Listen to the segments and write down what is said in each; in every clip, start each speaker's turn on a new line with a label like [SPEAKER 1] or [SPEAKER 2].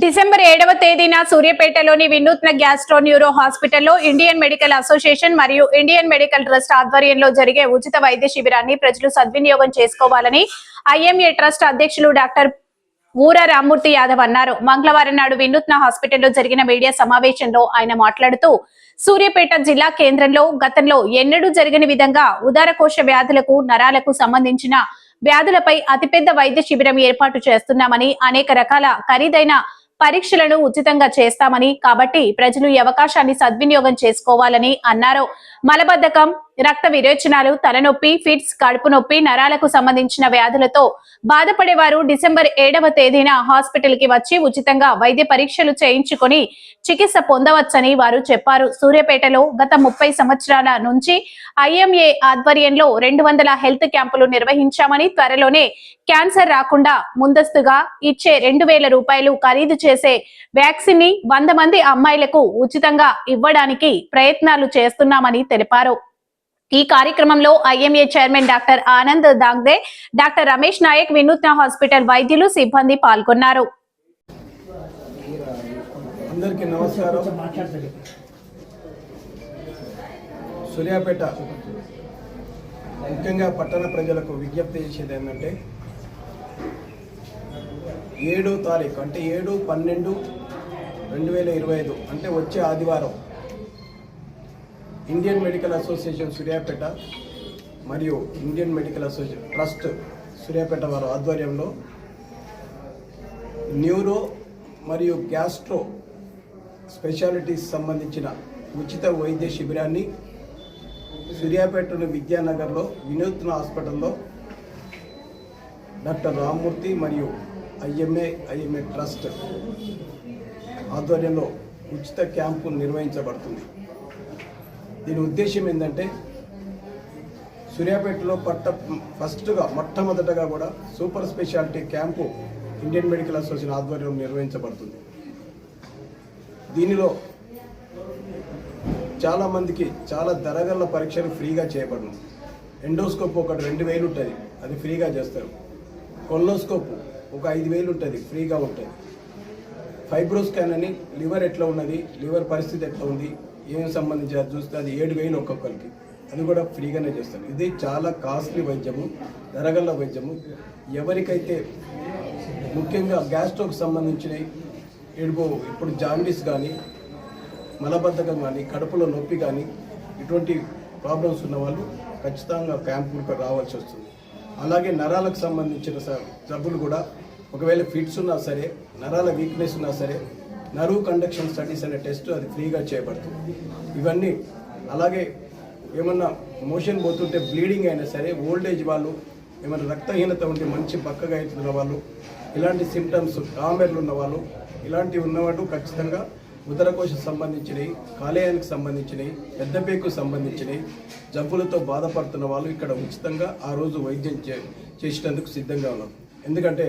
[SPEAKER 1] December ఏడవ తేదీన సూర్యాపేటలోని వినూత్న గ్యాస్ట్రో న్యూరో హాస్పిటల్లో ఇండియన్ మెడికల్ అసోసియేషన్ మరియు ఇండియన్ మెడికల్ ట్రస్ట్ ఆధ్వర్యంలో జరిగే ఉచిత వైద్య శిబిరాన్ని ప్రజలు సద్వినియోగం చేసుకోవాలని ఐఎంఏ ట్రస్ట్ అధ్యక్షులు డాక్టర్ ఊర రామ్మూర్తి యాదవ్ అన్నారు. మంగళవారం నాడు వినూత్న హాస్పిటల్లో జరిగిన మీడియా సమావేశంలో ఆయన మాట్లాడుతూ సూర్యాపేట జిల్లా కేంద్రంలో గతంలో ఎన్నడూ జరగని విధంగా ఉదారకోశ వ్యాధులకు నరాలకు సంబంధించిన వ్యాధులపై అతిపెద్ద వైద్య శిబిరం ఏర్పాటు చేస్తున్నామని అనేక రకాల ఖరీదైన పరీక్షలను ఉచితంగా చేస్తామని కాబట్టి ప్రజలు ఈ అవకాశాన్ని సద్వినియోగం చేసుకోవాలని అన్నారు. మలబద్ధకం రక్త విరేచనాలు తలనొప్పి ఫిట్స్ కడుపు నొప్పి నరాలకు సంబంధించిన వ్యాధులతో బాధపడేవారు డిసెంబర్ ఏడవ తేదీన హాస్పిటల్కి వచ్చి ఉచితంగా వైద్య పరీక్షలు చేయించుకొని చికిత్స పొందవచ్చని వారు చెప్పారు. సూర్యాపేటలో గత ముప్పై సంవత్సరాల నుంచి ఐఎంఏ ఆధ్వర్యంలో రెండు వందల హెల్త్ క్యాంపులు నిర్వహించామని త్వరలోనే క్యాన్సర్ రాకుండా ముందస్తుగా ఇచ్చే రెండు వేల రూపాయలు ఖరీదు చేసే వ్యాక్సిన్ని వంద మంది అమ్మాయిలకు ఉచితంగా ఇవ్వడానికి ప్రయత్నాలు చేస్తున్నామని తెలిపారు. ఈ కార్యక్రమంలో IMA chairman doctor Anand Dagde doctor Ramesh Nayak Vinutna hospital వైద్యులు సిబ్బంది పాల్గొన్నారు.
[SPEAKER 2] అందరికీ నమస్కారం. సూర్యాపేట ముఖ్యంగా పట్టణ ప్రజలకు విజ్ఞప్తి చేసేది ఏంటంటే ఏడో తారీఖు అంటే ఏడు పన్నెండు రెండు వేల ఇరవై ఐదు అంటే వచ్చే ఆదివారం ఇండియన్ మెడికల్ అసోసియేషన్ సూర్యాపేట మరియు Indian Medical Association Trust Suryapet వారి ఆధ్వర్యంలో న్యూరో మరియు గ్యాస్ట్రో స్పెషాలిటీస్ సంబంధించిన ఉచిత వైద్య శిబిరాన్ని సూర్యాపేటలోని విద్యానగర్లో వినూత్న హాస్పిటల్లో డాక్టర్ రామ్మూర్తి మరియు ఐఎంఏ ఐఎంఏ ట్రస్ట్ ఆధ్వర్యంలో ఉచిత క్యాంపు నిర్వహించబడుతుంది. దీని ఉద్దేశం ఏంటంటే సూర్యాపేటలో పట్ట ఫస్ట్గా మొట్టమొదటగా కూడా super speciality camp Indian Medical Association ఆధ్వర్యంలో నిర్వహించబడుతుంది. దీనిలో చాలామందికి చాలా ధరగల పరీక్షలు ఫ్రీగా చేయబడను. ఎండోస్కోప్ ఒకటి రెండు వేలు ఉంటుంది అది ఫ్రీగా చేస్తారు. కొల్లోస్కోప్ ఒక ఐదు వేలు ఉంటుంది ఫ్రీగా ఉంటుంది. ఫైబ్రోస్కాన్ అని లివర్ ఎట్లా ఉన్నది లివర్ పరిస్థితి ఎట్లా ఉంది ఏం సంబంధించి అది చూస్తే అది ఏడు వేలు ఒక్కొక్కరికి. అది కూడా ఫ్రీగానే చేస్తారు. ఇది చాలా కాస్ట్లీ వైద్యము ధరగల వైద్యము. ఎవరికైతే ముఖ్యంగా గ్యాస్ట్రోకి సంబంధించినవి ఇడుపు ఇప్పుడు జాండీస్ కానీ మలబద్ధకం కానీ కడుపులో నొప్పి కానీ ఇటువంటి ప్రాబ్లమ్స్ ఉన్న వాళ్ళు ఖచ్చితంగా క్యాంపులకు రావాల్సి వస్తుంది. అలాగే నరాలకు సంబంధించిన స- జబ్బులు కూడా ఒకవేళ ఫిట్స్ ఉన్నా సరే నరాల వీక్నెస్ ఉన్నా సరే నరువు కండక్షన్ స్టడీస్ అనే టెస్ట్ అది ఫ్రీగా చేయబడుతుంది. ఇవన్నీ అలాగే ఏమన్నా మోషన్ పోతుంటే బ్లీడింగ్ అయినా సరే ఓల్డ్ ఏజ్ వాళ్ళు ఏమైనా రక్తహీనత ఉంటే మంచి బక్కగా అవుతున్న వాళ్ళు ఇలాంటి సిమ్టమ్స్ కామెర్లు ఉన్న వాళ్ళు ఇలాంటివి ఉన్నవాళ్ళు ఖచ్చితంగా ఉదరకోశ సంబంధించినవి కాలేయానికి సంబంధించినవి పెద్దపేకు సంబంధించినవి జబ్బులతో బాధపడుతున్న వాళ్ళు ఇక్కడ ఉచితంగా ఆ రోజు వైద్యం చే చేసినందుకు సిద్ధంగా ఉన్నాం. ఎందుకంటే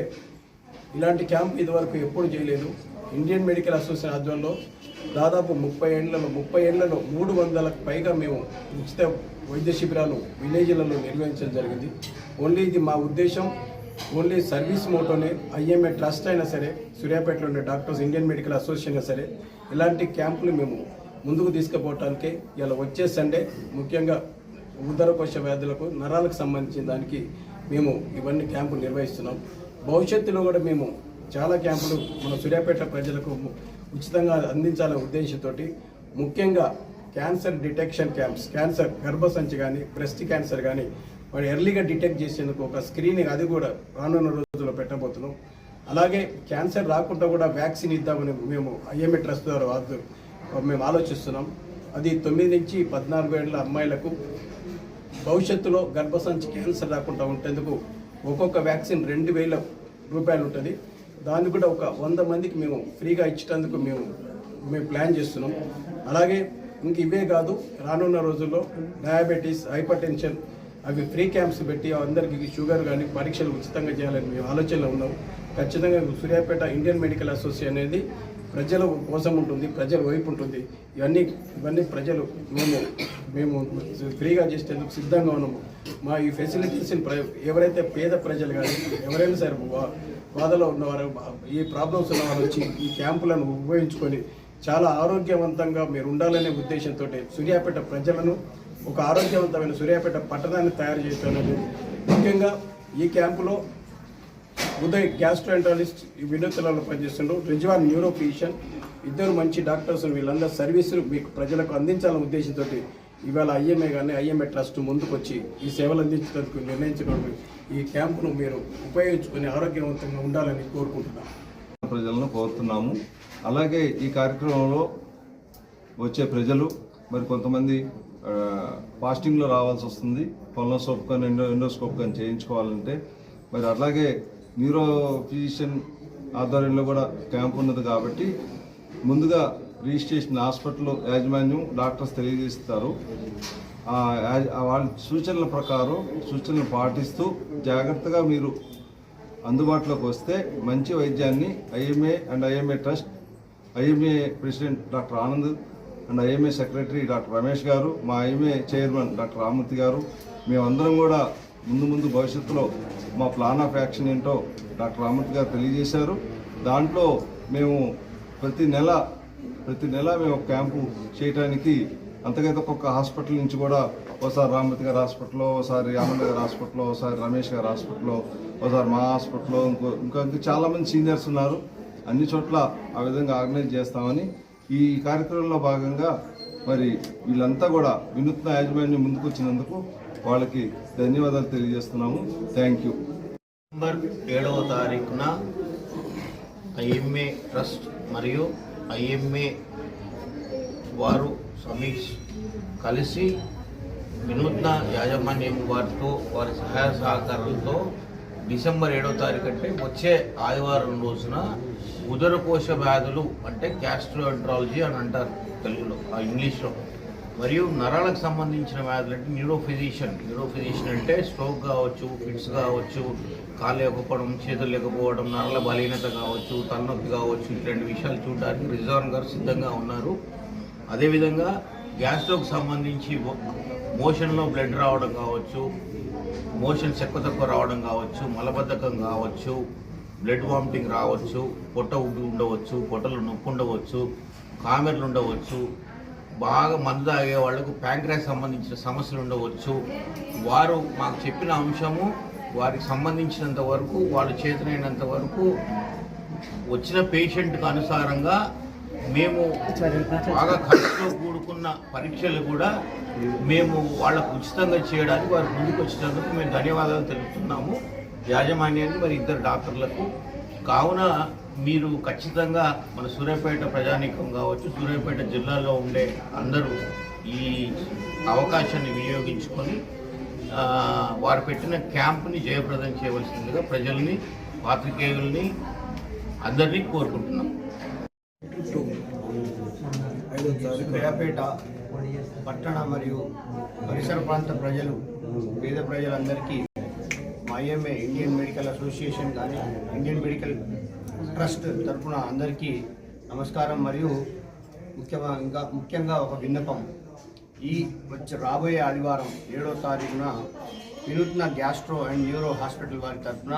[SPEAKER 2] ఇలాంటి క్యాంప్ ఇదివరకు ఎప్పుడు చేయలేదు. ఇండియన్ మెడికల్ అసోసియేషన్ ఆధ్వర్యంలో దాదాపు ముప్పై ఏండ్లలో ముప్పై ఏళ్ళలో మూడు వందలకు పైగా మేము ఉచిత వైద్య శిబిరాలు విలేజ్లలో నిర్వహించడం జరిగింది. ఓన్లీ ఇది మా ఉద్దేశం. ఓన్లీ సర్వీస్ మోటోనే ఐఎంఏ ట్రస్ట్ అయినా సరే సూర్యాపేటలో ఉండే డాక్టర్స్ ఇండియన్ మెడికల్ అసోసియేషన్ అయినా సరే ఇలాంటి క్యాంపులు మేము ముందుకు తీసుకుపోవటానికి ఇలా వచ్చే సండే ముఖ్యంగా ఉదరకోశ వ్యాధులకు నరాలకు సంబంధించిన దానికి మేము ఇవన్నీ క్యాంపులు నిర్వహిస్తున్నాం. భవిష్యత్తులో కూడా మేము చాలా క్యాంపులు మన సూర్యాపేట ప్రజలకు ఉచితంగా అందించాలనే ఉద్దేశంతో ముఖ్యంగా క్యాన్సర్ డిటెక్షన్ క్యాంప్స్ క్యాన్సర్ గర్భసంచి కానీ బ్రెస్ట్ క్యాన్సర్ కానీ వాడు ఎర్లీగా డిటెక్ట్ చేసేందుకు ఒక స్క్రీనింగ్ అది కూడా రానున్న రోజుల్లో పెట్టబోతున్నాం. అలాగే క్యాన్సర్ రాకుండా కూడా వ్యాక్సిన్ ఇద్దామని మేము ఐఎంఏ ట్రస్ట్ ద్వారా వాదు మేము ఆలోచిస్తున్నాం. అది తొమ్మిది నుంచి పద్నాలుగు ఏళ్ళ అమ్మాయిలకు భవిష్యత్తులో గర్భసంచి క్యాన్సర్ రాకుండా ఉండేందుకు ఒక్కొక్క వ్యాక్సిన్ రెండు వేల రూపాయలు ఉంటుంది. దాన్ని కూడా ఒక వంద మందికి మేము ఫ్రీగా ఇచ్చేటందుకు మేము మేము ప్లాన్ చేస్తున్నాం. అలాగే ఇంక ఇవే కాదు రానున్న రోజుల్లో డయాబెటీస్ హైపర్ టెన్షన్ అవి ఫ్రీ క్యాంప్స్ పెట్టి అందరికీ షుగర్ కానీ పరీక్షలు ఉచితంగా చేయాలని మేము ఆలోచనలో ఉన్నాం. ఖచ్చితంగా సూర్యాపేట ఇండియన్ మెడికల్ అసోసియేషన్ అనేది ప్రజల కోసం ఉంటుంది ప్రజల వైపు ఉంటుంది. ఇవన్నీ ఇవన్నీ ప్రజలు మేము మేము ఫ్రీగా చేసేందుకు సిద్ధంగా ఉన్నాము. మా ఈ ఫెసిలిటీస్ని ప్ర ఎవరైతే పేద ప్రజలు కానీ ఎవరైనా సరే బాధలో ఉన్నవారు ఈ ప్రాబ్లమ్స్ ఉన్నవారు వచ్చి ఈ క్యాంపులను ఉపయోగించుకొని చాలా ఆరోగ్యవంతంగా మీరు ఉండాలనే ఉద్దేశంతో సూర్యాపేట ప్రజలను ఒక ఆరోగ్యవంతమైన సూర్యాపేట పట్టణాన్ని తయారు చేస్తున్నది. ముఖ్యంగా ఈ క్యాంపులో ఉదయ్ గ్యాస్ట్రోఎంట్రాలజిస్ట్ ఈ పనిచేస్తుండ్రు రిజ్వాన్ న్యూరో ఫిజిషియన్. ఇద్దరు మంచి డాక్టర్స్ వీళ్ళందరూ సర్వీసులు మీకు ప్రజలకు అందించాలనే ఉద్దేశంతో ఇవాళ ఐఎంఏ కానీ ఐఎంఏ ట్రస్ట్ ముందుకొచ్చి ఈ సేవలు అందించడానికి నిర్ణయించడం ఈ క్యాంపును మీరు ఉపయోగించుకొని ఆరోగ్యవంతంగా ఉండాలని కోరుకుంటున్నాను.
[SPEAKER 3] ప్రజలను కోరుతున్నాము. అలాగే ఈ కార్యక్రమంలో వచ్చే ప్రజలు మరి కొంతమంది ఫాస్టింగ్లో రావాల్సి వస్తుంది. కొలనోస్కోప్ కానీ ఎండో ఎండోస్కోప్ కానీ చేయించుకోవాలంటే మరి అలాగే న్యూరో ఫిజిషియన్ ఆధ్వర్యంలో కూడా క్యాంప్ ఉన్నది కాబట్టి ముందుగా రిజిస్ట్రేషన్ హాస్పిటల్ యాజమాన్యం డాక్టర్స్ తెలియజేస్తారు. ఆ వాళ్ళ సూచనల ప్రకారం సూచనలు పాటిస్తూ జాగ్రత్తగా మీరు అందుబాటులోకి వస్తే మంచి వైద్యాన్ని IMA and IMA trust IMA president doctor Anand and IMA secretary doctor Ramesh garu మా ఐఎంఏ చైర్మన్ డాక్టర్ రామూర్తి గారు మేమందరం కూడా ముందు ముందు భవిష్యత్తులో మా ప్లాన్ ఆఫ్ యాక్షన్ ఏంటో డాక్టర్ రామత్ గారు తెలియజేశారు. దాంట్లో మేము ప్రతి నెల ప్రతి నెల మేము ఒక క్యాంపు చేయడానికి అంతకైతే ఒక్కొక్క హాస్పిటల్ నుంచి కూడా ఒకసారి రామతి గారి హాస్పిటల్లో ఒకసారి ఆనంద్ గారి హాస్పిటల్లో ఒకసారి రమేష్ గారి హాస్పిటల్లో ఒకసారి మా హాస్పిటల్లో ఇంకో ఇంకా ఇంకా చాలామంది సీనియర్స్ ఉన్నారు. అన్ని చోట్ల ఆ విధంగా ఆర్గనైజ్ చేస్తామని ఈ కార్యక్రమంలో భాగంగా మరి వీళ్ళంతా కూడా వినూత్న యాజమాన్యం ముందుకు వచ్చినందుకు వాళ్ళకి ధన్యవాదాలు తెలియజేస్తున్నాము. థ్యాంక్ యూ
[SPEAKER 4] నవంబర్ ఏడవ తారీఖున ఐఎంఏ ట్రస్ట్ మరియు ఐఎంఏ వారు సమీక్ష కలిసి వినూత్న యాజమాన్యం వారితో వారి సహాయ సహకారాలతో డిసెంబర్ ఏడవ తారీఖు అంటే వచ్చే ఆదివారం రోజున ఉదరకోశ వ్యాధులు అంటే గ్యాస్ట్రోఎంట్రాలజీ అని అంటారు తెలుగులో ఆ ఇంగ్లీష్లో. మరియు నరాలకు సంబంధించిన వ్యాధులు అంటే న్యూరోఫిజిషియన్ అంటే స్ట్రోక్ కావచ్చు ఫిట్స్ కావచ్చు కాళ్ళు లేకపోవడం చేతులు లేకపోవడం నరాల బలహీనత కావచ్చు తలనొప్పి కావచ్చు ఇట్లాంటి విషయాలు చూడడానికి రిజర్వ్ గారు సిద్ధంగా ఉన్నారు. అదేవిధంగా గ్యాస్ట్రోకి సంబంధించి మోషన్లో బ్లడ్ రావడం కావచ్చు మోషన్స్ ఎక్కువ తక్కువ రావడం కావచ్చు మలబద్ధకం కావచ్చు బ్లడ్ వామిటింగ్ రావచ్చు పొట్ట ఉండవచ్చు పొట్టలు నొప్పి ఉండవచ్చు కామెర్లు ఉండవచ్చు బాగా మందు తాగే వాళ్ళకు ప్యాంక్రాస్ సంబంధించిన సమస్యలు ఉండవచ్చు. వారు మాకు చెప్పిన అంశము వారికి సంబంధించినంత వరకు వాళ్ళు చేతనైనంత వరకు వచ్చిన పేషెంట్కి అనుసారంగా మేము బాగా ఖర్చుతో కూడుకున్న పరీక్షలు కూడా మేము వాళ్ళకు ఉచితంగా చేయడానికి వారు ముందుకు వచ్చినందుకు మేము ధన్యవాదాలు తెలుపుతున్నాము. యాజమాన్యానికి మరి ఇద్దరు డాక్టర్లకు. కావున మీరు ఖచ్చితంగా మన సూర్యాపేట ప్రజానీకం కావచ్చు సూర్యాపేట జిల్లాలో ఉండే అందరూ ఈ అవకాశాన్ని వినియోగించుకొని వారు పెట్టిన క్యాంప్ని జయప్రదం చేయవలసిందిగా ప్రజల్ని పాత్రికేయుల్ని అందరినీ కోరుకుంటున్నాం.
[SPEAKER 5] సూర్యాపేట పట్టణ మరియు పరిసర ప్రాంత ప్రజలు పేద ప్రజలందరికీ మా ఐఎంఏ ఇండియన్ మెడికల్ అసోసియేషన్ కానీ ఇండియన్ మెడికల్ ట్రస్ట్ తరఫున అందరికీ నమస్కారం మరియు ముఖ్యంగా ఇంకా ముఖ్యంగా ఒక విన్నపం. ఈ వచ్చే రాబోయే ఆదివారం ఏడో తారీఖున వినూత్న గ్యాస్ట్రో అండ్ న్యూరో హాస్పిటల్ వారి తరఫున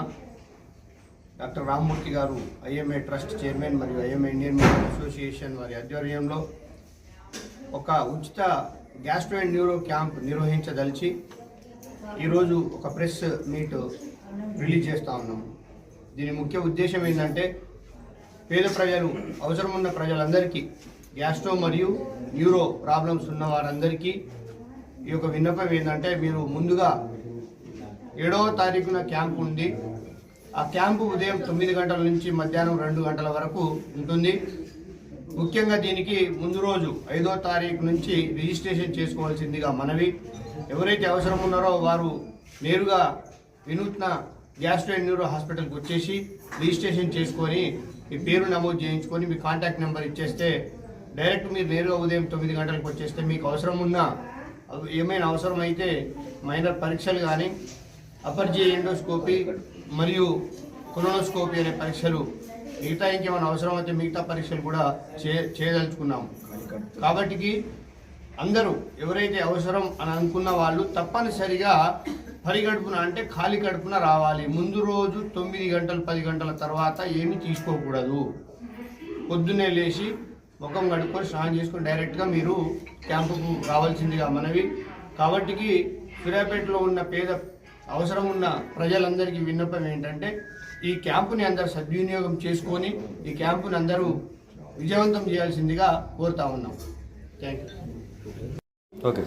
[SPEAKER 5] doctor Rammurthy garu IMA trust chairman మరియు ఐఎంఏ ఇండియన్ మెడికల్ అసోసియేషన్ వారి ఆధ్వర్యంలో ఒక ఉచిత గ్యాస్ట్రో అండ్ న్యూరో క్యాంప్ నిర్వహించదలిచి ఈరోజు ఒక ప్రెస్ మీట్ రిలీజ్ చేస్తూ ఉన్నాము దీని ముఖ్య ఉద్దేశం ఏంటంటే పేద ప్రజలు అవసరం ఉన్న ప్రజలందరికీ గ్యాస్ట్రో మరియు న్యూరో ప్రాబ్లమ్స్ ఉన్న వారందరికీ ఈ యొక్క విన్నపం ఏంటంటే మీరు ముందుగా ఏడవ తారీఖున క్యాంప్ ఉంది. ఆ క్యాంపు ఉదయం తొమ్మిది గంటల నుంచి మధ్యాహ్నం రెండు గంటల వరకు ఉంటుంది. ముఖ్యంగా దీనికి ముందు రోజు ఐదో తారీఖు నుంచి రిజిస్ట్రేషన్ చేసుకోవాల్సిందిగా మనవి. ఎవరైతే అవసరం ఉన్నారో వారు నేరుగా వినూత్న గ్యాస్ట్రో అండ్ హాస్పిటల్కి వచ్చేసి రిజిస్ట్రేషన్ చేసుకొని మీ పేరు నమోదు చేయించుకొని మీ కాంటాక్ట్ నెంబర్ ఇచ్చేస్తే డైరెక్ట్ మీరు నేరుగా ఉదయం తొమ్మిది గంటలకు వచ్చేస్తే మీకు అవసరం ఉన్నా అవి ఏమైనా అవసరం అయితే మైనర్ పరీక్షలు కానీ అపర్జీ ఎండోస్కోపీ మరియు కొలోనోస్కోపీ అనే పరీక్షలు మిగతా ఇంకేమైనా అవసరం అయితే మిగతా పరీక్షలు కూడా చే చేయదలుచుకున్నాము కాబట్టికి అందరూ ఎవరైతే అవసరం అని అనుకున్న వాళ్ళు తప్పనిసరిగా పరిగడుపున అంటే ఖాళీ కడుపున రావాలి. ముందు రోజు తొమ్మిది గంటలు పది గంటల తర్వాత ఏమీ తీసుకోకూడదు. పొద్దున్నే లేచి ముఖం కడుక్కొని స్నానం చేసుకొని డైరెక్ట్గా మీరు క్యాంపుకు రావాల్సిందిగా మనవి. కాబట్టికి సూర్యాపేటలో ఉన్న పేద అవసరం ఉన్న ప్రజలందరికీ విన్నపం ఏంటంటే ఈ క్యాంపుని అందరు సద్వినియోగం చేసుకొని ఈ క్యాంపుని అందరూ విజయవంతం చేయాల్సిందిగా కోరుతా ఉన్నాం. Thank you.
[SPEAKER 3] ఓకే.